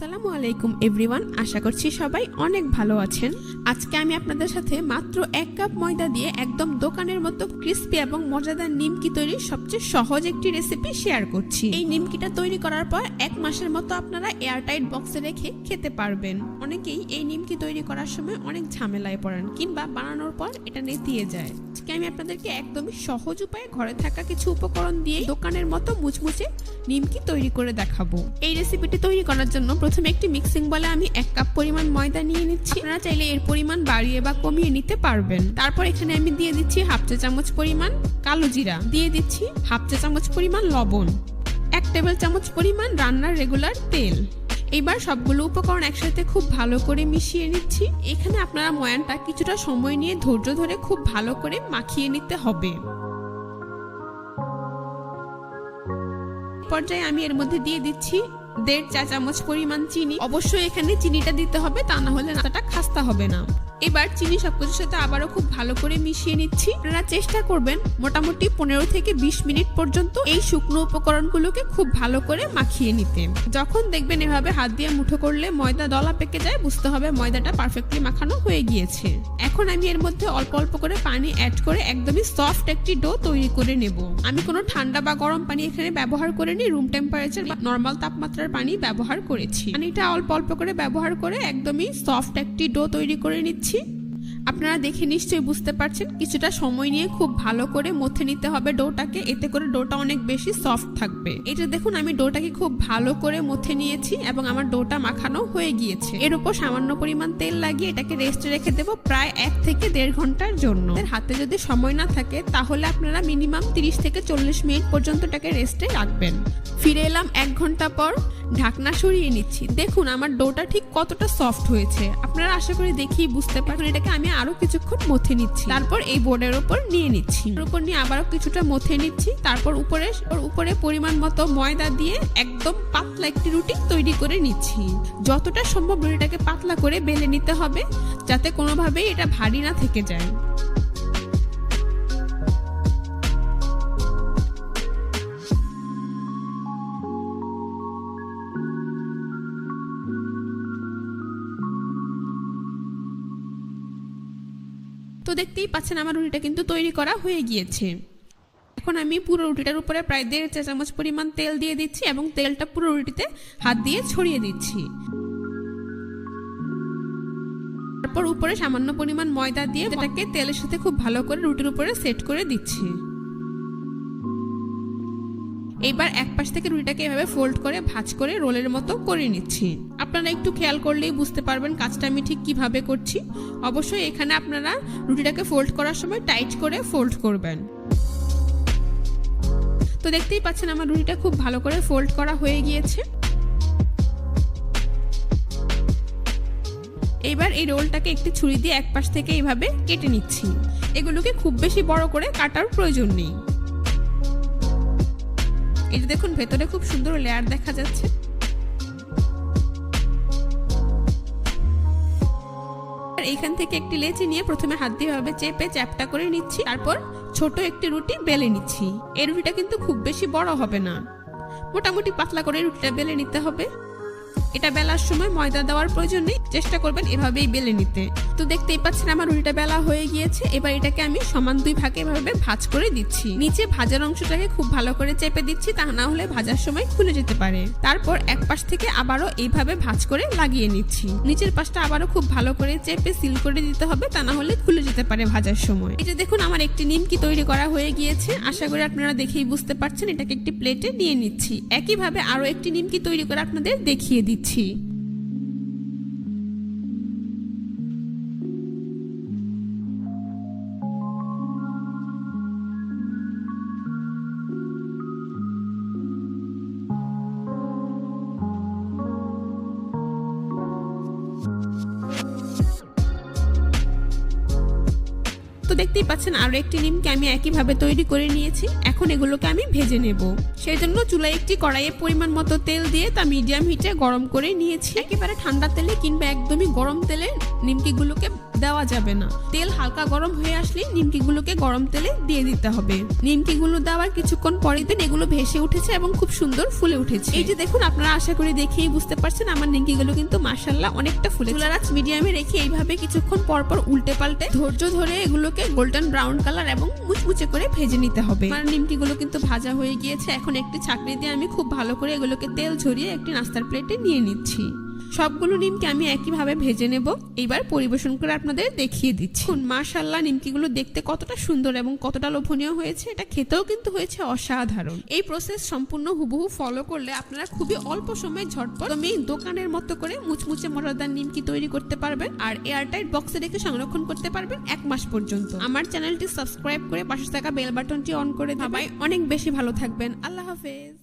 আসসালামু আলাইকুম, এভরিওয়ান। আশা করছি সবাই অনেক ভালো আছেন। আজকে আমি আপনাদের সাথে মাত্র এক কাপ ময়দা দিয়ে একদম দোকানের মতো ক্রিস্পি এবং মজাদার নিমকি তৈরির সবচেয়ে সহজ একটি রেসিপি শেয়ার করছি। এই নিমকিটা তৈরি করার পর এক মাসের মতো আপনারা এয়ারটাইট বক্সে রেখে খেতে পারবেন। অনেকেই এই নিমকি তৈরি করার সময় অনেক ঝামেলায় পড়েন কিংবা বানানোর পর এটা নেতিয়ে যায়। আজকে আমি আপনাদেরকে একদমই সহজ উপায়ে ঘরে থাকা কিছু উপকরণ দিয়ে দোকানের মতো মুচমুচে নিমকি তৈরি করে দেখাবো। এই রেসিপিটি তৈরি করার জন্য প্রথমে একটি মিক্সিং বলে আমি এক কাপ পরিমাণ ময়দা নিয়ে নিচ্ছি। আপনারা চাইলে এর পরিমাণ বাড়িয়ে বা কমিয়ে নিতে পারবেন। তারপর এখানে আমি দিয়ে দিচ্ছি হাফ চা চামচ পরিমাণ কালো জিরা। দিয়ে দিচ্ছি হাফ চা চামচ পরিমাণ লবণ। এক টেবিল চামচ পরিমাণ রান্নার রেগুলার তেল। এবার সবগুলো উপকরণ একসাথে খুব ভালো করে মিশিয়ে নিচ্ছি। এখানে আপনারা ময়ানটা কিছুটা সময় নিয়ে ধৈর্য ধরে খুব ভালো করে মাখিয়ে নিতে হবে। পর্যায়ে আমি এর মধ্যে দিয়ে দিচ্ছি দেড় চা চামচ পরিমাণ চিনি। অবশ্যই এখানে চিনিটা দিতে হবে, তা না হলে নাস্তাটা খাস্তা হবে না। এবার চিনি সবকিছুর সাথে আবারও খুব ভালো করে মিশিয়ে নিচ্ছি। আপনারা চেষ্টা করবেন মোটামুটি পনেরো থেকে বিশ মিনিট পর্যন্ত এই শুকনো উপকরণগুলোকে খুব ভালো করে মাখিয়ে নিতে। যখন দেখবেন এভাবে হাত দিয়ে মুঠো করলে ময়দা দলা পেকে যায়, বুঝতে হবে ময়দাটা পারফেক্টলি মাখানো হয়ে গিয়েছে। এখন আমি এর মধ্যে অল্প অল্প করে পানি অ্যাড করে একদমই সফট একটি ডো তৈরি করে নেব। আমি কোনো ঠান্ডা বা গরম পানি এখানে ব্যবহার করিনি রুম টেম্পারেচার বা নর্মাল তাপমাত্রার পানি ব্যবহার করেছি। পানিটা অল্প অল্প করে ব্যবহার করে একদমই সফট একটি ডো তৈরি করে নিচ্ছি। আপনারা দেখে নিশ্চয়ই বুঝতে পারছেন, কিছুটা সময় নিয়ে খুব ভালো করে মথে নিতে হবে ডোটাকে, এতে করে ডোটা অনেক বেশি সফট থাকবে। এটা দেখুন, আমি ডোটাকে খুব ভালো করে মথে নিয়েছি এবং আমার ডোটা মাখানো হয়ে গিয়েছে। এর উপর সামান্য পরিমাণ তেল লাগিয়ে এটাকে রেস্টে রেখে দেবো প্রায় এক থেকে দেড় ঘণ্টার জন্য। হাতে যদি সময় না থাকে, তাহলে আপনারা মিনিমাম তিরিশ থেকে চল্লিশ মিনিট পর্যন্ত এটাকে রেস্টে রাখবেন। ফিরে এলাম এক ঘণ্টা পর। ঢাকনা সরিয়ে নিচ্ছি। দেখুন, আমার ডোটা ঠিক কতটা সফট হয়েছে। আপনারা আশা করি দেখি বুঝতে পারেন এটাকে আমি আরও কিছুক্ষণ মথে নিচ্ছি। তারপর এই বোর্ডের উপর নিয়ে নিচ্ছি। উপর নিয়ে আবারও কিছুটা মথে নিচ্ছি। তারপর উপরে উপরে পরিমাণ মতো ময়দা দিয়ে একদম পাতলা একটি রুটি তৈরি করে নিচ্ছি। যতটা সম্ভব রুটিটাকে পাতলা করে বেলে নিতে হবে, যাতে কোনোভাবেই এটা ভারী না থেকে যায়। তো দেখতেই পাচ্ছেন আমার রুটিটা কিন্তু তৈরি করা হয়ে গিয়েছে। এখন আমি পুরো রুটিটার উপরে প্রায় দেড় চা চামচ পরিমাণ তেল দিয়ে দিচ্ছি এবং তেলটা পুরো রুটিতে হাত দিয়ে ছড়িয়ে দিচ্ছি। তারপর উপরে সামান্য পরিমাণ ময়দা দিয়ে এটাকে তেলের সাথে খুব ভালো করে রুটির উপরে সেট করে দিচ্ছি। এইবার এক পাশ থেকে রুটিটাকে এভাবে ফোল্ড করে, ভাঁজ করে রোলের মতো করে নিচ্ছি। আপনারা একটু খেয়াল করলেই বুঝতে পারবেন কাজটা আমি ঠিক কীভাবে করছি। অবশ্যই এখানে আপনারা রুটিটাকে ফোল্ড করার সময় টাইট করে ফোল্ড করবেন। তো দেখতেই পাচ্ছেন আমার রুটিটা খুব ভালো করে ফোল্ড করা হয়ে গিয়েছে। এবার এই রোলটাকে একটি ছুরি দিয়ে এক পাশ থেকে এইভাবে কেটে নিচ্ছি। এগুলোকে খুব বেশি বড় করে কাটার প্রয়োজন নেই। এই যে দেখুন, ভেতরে খুব সুন্দর লেয়ার দেখা যাচ্ছে। এখান থেকে একটি লেচি নিয়ে প্রথমে হাত দিয়ে ভাবে চেপে চ্যাপটা করে নিচ্ছি, তারপর ছোট একটি রুটি বেলে নিচ্ছি। এই রুটিটা কিন্তু খুব বেশি বড় হবে না। মোটামুটি পাতলা করে রুটিটা বেলে নিতে হবে। এটা বেলার সময় ময়দা দেওয়ার প্রয়োজন নেই, চেষ্টা করবেন এভাবেই বেলে নিতে। তো দেখতেই পাচ্ছেন আমার রুটিটা বেলা হয়ে গিয়েছে, এবার এটাকে আমি সমান দুই ভাগে এভাবে ভাজ করে দিচ্ছি। নিচে ভাজার অংশটাকে খুব ভালো করে চেপে দিচ্ছি, তা না হলে ভাজার সময় খুলে যেতে পারে। তারপর এক পাশ থেকে আবারও এইভাবে ভাজ করে লাগিয়ে নিচ্ছি। নিচের পাশটা আবারও খুব ভালো করে চেপে সিল করে দিতে হবে, তা না হলে খুলে যেতে পারে ভাজার সময়। এটা দেখুন, আমার একটি নিমকি তৈরি করা হয়ে গিয়েছে। আশা করি আপনারা দেখেই বুঝতে পারছেন, এটাকে একটি প্লেটে নিয়ে নিচ্ছি। একইভাবে আরও একটি নিমকি তৈরি করে আপনাদের দেখিয়ে দিচ্ছি। 起。তো দেখতেই পাচ্ছেন, আরও একটি নিমকে আমি একইভাবে তৈরি করে নিয়েছি। এখন এগুলোকে আমি ভেজে নেব। সেই জন্য চুলায় একটি কড়াইয়ে পরিমাণ মতো তেল দিয়ে তা মিডিয়াম হিটে গরম করে নিয়েছি। একেবারে ঠান্ডা তেলে কিংবা একদমই গরম তেলে নিমকিগুলোকে দেওয়া যাবে না। তেল হালকা গরম হয়ে আসলে নিমকিগুলোকে গরম তেলে দিয়ে দিতে হবে। নিমকিগুলো দেওয়ার কিছুক্ষণ পরে দিন এগুলো ভেসে উঠেছে এবং খুব সুন্দর ফুলে উঠেছে। এই যে দেখুন, আপনারা আশা করি দেখেই বুঝতে পারছেন, আমার নিমকিগুলো কিন্তু মাসাল্লাহ অনেকটা ফুলে চুলার আঁচ মিডিয়ামে রেখে এইভাবে কিছুক্ষণ পর পর উল্টে পাল্টে ধৈর্য ধরে এগুলোকে গোল্ডেন ব্রাউন কালার এবং মুচমুচে করে ভেজে নিতে হবে। আমার নিমকিগুলো কিন্তু ভাজা হয়ে গিয়েছে। এখন একটি ছাকনি দিয়ে আমি খুব ভালো করে এগুলোকে তেল ঝরিয়ে একটি নাস্তার প্লেটে নিয়ে নিচ্ছি। সবগুলো নিমকি আমি একইভাবে ভেজে নেব। এইবার পরিবেশন করে আপনাদের দেখিয়ে দিচ্ছি। মাশাল্লাহ নিমকিগুলো দেখতে কতটা সুন্দর এবং কতটা লোভনীয় হয়েছে। এটা খেতেও কিন্তু হয়েছে অসাধারণ। এই প্রসেস সম্পূর্ণ হুবহু ফলো করলে আপনারা খুবই অল্প সময়ে ঝটপট তুমি দোকানের মতো করে মুচমুচে মজাদার নিমকি তৈরি করতে পারবেন আর এয়ারটাইট বক্সে রেখে সংরক্ষণ করতে পারবেন এক মাস পর্যন্ত। আমার চ্যানেলটি সাবস্ক্রাইব করে পাশে থাকা বেল বাটনটি অন করে সবাই অনেক বেশি ভালো থাকবেন। আল্লাহ হাফেজ।